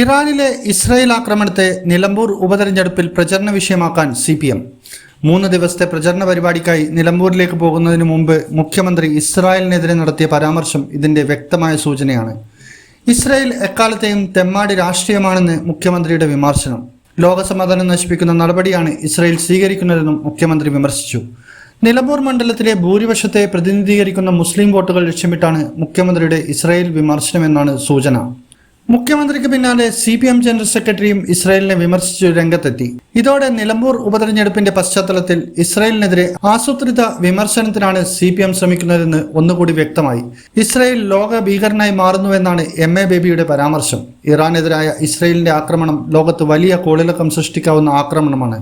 ഇറാനിലെ ഇസ്രായേൽ ആക്രമണത്തെ നിലമ്പൂർ ഉപതെരഞ്ഞെടുപ്പിൽ പ്രചരണ വിഷയമാക്കാൻ സി പി എം മൂന്ന് ദിവസത്തെ പ്രചരണ പരിപാടിക്കായി നിലമ്പൂരിലേക്ക് പോകുന്നതിന് മുമ്പ് മുഖ്യമന്ത്രി ഇസ്രായേലിനെതിരെ നടത്തിയ പരാമർശം ഇതിന്റെ വ്യക്തമായ സൂചനയാണ്. ഇസ്രായേൽ എക്കാലത്തെയും തെമ്മാടി രാഷ്ട്രീയമാണെന്ന് മുഖ്യമന്ത്രിയുടെ വിമർശനം. ലോകസമാധാനം നശിപ്പിക്കുന്ന നടപടിയാണ് ഇസ്രായേൽ സ്വീകരിക്കുന്നതെന്നും മുഖ്യമന്ത്രി വിമർശിച്ചു. നിലമ്പൂർ മണ്ഡലത്തിലെ ഭൂരിപക്ഷത്തെ പ്രതിനിധീകരിക്കുന്ന മുസ്ലിം വോട്ടുകൾ ലക്ഷ്യമിട്ടാണ് മുഖ്യമന്ത്രിയുടെ ഇസ്രായേൽ വിമർശനമെന്നാണ് സൂചന. മുഖ്യമന്ത്രിക്ക് പിന്നാലെ സി പി എം ജനറൽ സെക്രട്ടറിയും ഇസ്രായേലിനെ വിമർശിച്ച് രംഗത്തെത്തി. ഇതോടെ നിലമ്പൂർ ഉപതെരഞ്ഞെടുപ്പിന്റെ പശ്ചാത്തലത്തിൽ ഇസ്രായേലിനെതിരെ ആസൂത്രിത വിമർശനത്തിനാണ് സി പി എം ശ്രമിക്കുന്നതെന്ന് ഒന്നുകൂടി വ്യക്തമായി. ഇസ്രായേൽ ലോക ഭീകരനായി മാറുന്നുവെന്നാണ് എം എ ബേബിയുടെ പരാമർശം. ഇറാനെതിരായ ഇസ്രായേലിന്റെ ആക്രമണം ലോകത്ത് വലിയ കോളിളക്കം സൃഷ്ടിക്കാവുന്ന ആക്രമണമാണ്.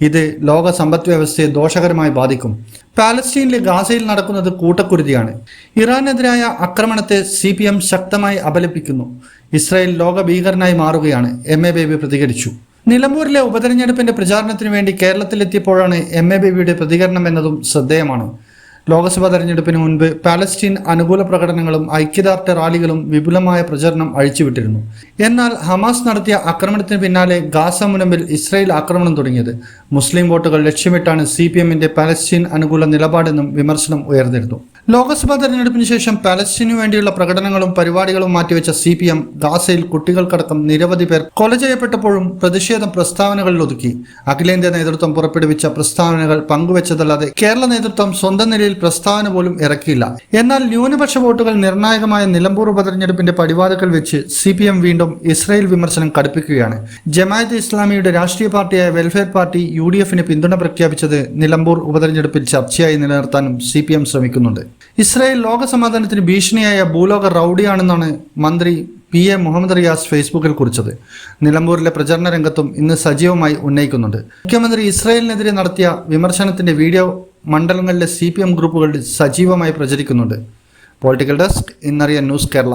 ഇത് ലോക സമ്പദ് വ്യവസ്ഥയെ ദോഷകരമായി ബാധിക്കും. പാലസ്തീനിലെ ഗാസയിൽ നടക്കുന്നത് കൂട്ടക്കുരുതിയാണ്. ഇറാനെതിരായ ആക്രമണത്തെ സി ശക്തമായി അപലപിക്കുന്നു. ഇസ്രായേൽ ലോക ഭീകരനായി മാറുകയാണ് എം എ ബേബി പ്രതികരിച്ചു. നിലമ്പൂരിലെ ഉപതെരഞ്ഞെടുപ്പിന്റെ പ്രചാരണത്തിന് വേണ്ടി കേരളത്തിലെത്തിയപ്പോഴാണ് എം എ ബേബിയുടെ പ്രതികരണം എന്നതും ശ്രദ്ധേയമാണ്. ലോക്സഭാ തെരഞ്ഞെടുപ്പിന് മുൻപ് പാലസ്റ്റീൻ അനുകൂല പ്രകടനങ്ങളും ഐക്യദാർഢ്യ റാലികളും വിപുലമായ പ്രചരണം അഴിച്ചുവിട്ടിരുന്നു. എന്നാൽ ഹമാസ് നടത്തിയ ആക്രമണത്തിന് പിന്നാലെ ഗാസ മുനമ്പിൽ ഇസ്രയേൽ ആക്രമണം തുടങ്ങിയത്. മുസ്ലിം വോട്ടുകൾ ലക്ഷ്യമിട്ടാണ് സി പി എമ്മിന്റെ പാലസ്തീൻ അനുകൂല നിലപാടെന്നും വിമർശനം ഉയർന്നിരുന്നു. ലോക്സഭാ തെരഞ്ഞെടുപ്പിന് ശേഷം പാലസ്തീനു വേണ്ടിയുള്ള പ്രകടനങ്ങളും പരിപാടികളും മാറ്റിവെച്ച സി പി എം ഗാസയിൽ കുട്ടികൾക്കടക്കം നിരവധി പേർ കൊല ചെയ്യപ്പെട്ടപ്പോഴും പ്രതിഷേധം പ്രസ്താവനകളിൽ ഒതുക്കി. അഖിലേന്ത്യാ നേതൃത്വം പുറപ്പെടുവിച്ച പ്രസ്താവനകൾ പങ്കുവച്ചതല്ലാതെ കേരള നേതൃത്വം സ്വന്തം നിലയിൽ പ്രസ്താവന പോലും ഇറക്കിയില്ല. എന്നാൽ ന്യൂനപക്ഷ വോട്ടുകൾ നിർണായകമായ നിലമ്പൂർ ഉപതെരഞ്ഞെടുപ്പിന്റെ പടിവാതുക്കൾ വെച്ച് സി പി എം വീണ്ടും ഇസ്രായേൽ വിമർശനം കടുപ്പിക്കുകയാണ്. ജമായത്ത് ഇസ്ലാമിയുടെ രാഷ്ട്രീയ പാർട്ടിയായ വെൽഫെയർ പാർട്ടി യു ഡി എഫിന് പിന്തുണ പ്രഖ്യാപിച്ചത് നിലമ്പൂർ ഉപതെരഞ്ഞെടുപ്പിൽ ചർച്ചയായി നിലനിർത്താനും സി പി എം ശ്രമിക്കുന്നുണ്ട്. ഇസ്രായേൽ ലോക സമാധാനത്തിന് ഭീഷണിയായ ഭൂലോക റൌഡിയാണെന്നാണ് മന്ത്രി പി എ മുഹമ്മദ് റിയാസ് ഫേസ്ബുക്കിൽ കുറിച്ചത്. നിലമ്പൂരിലെ പ്രചരണ രംഗത്തും ഇന്ന് സജീവമായി ഉന്നയിക്കുന്നുണ്ട്. മുഖ്യമന്ത്രി ഇസ്രായേലിനെതിരെ നടത്തിയ വിമർശനത്തിന്റെ വീഡിയോ മണ്ഡലങ്ങളിലെ സി പി എം ഗ്രൂപ്പുകളിൽ സജീവമായി പ്രചരിക്കുന്നുണ്ട്. പൊളിറ്റിക്കൽ ഡെസ്ക് ഇന്നറിയ ന്യൂസ് കേരള.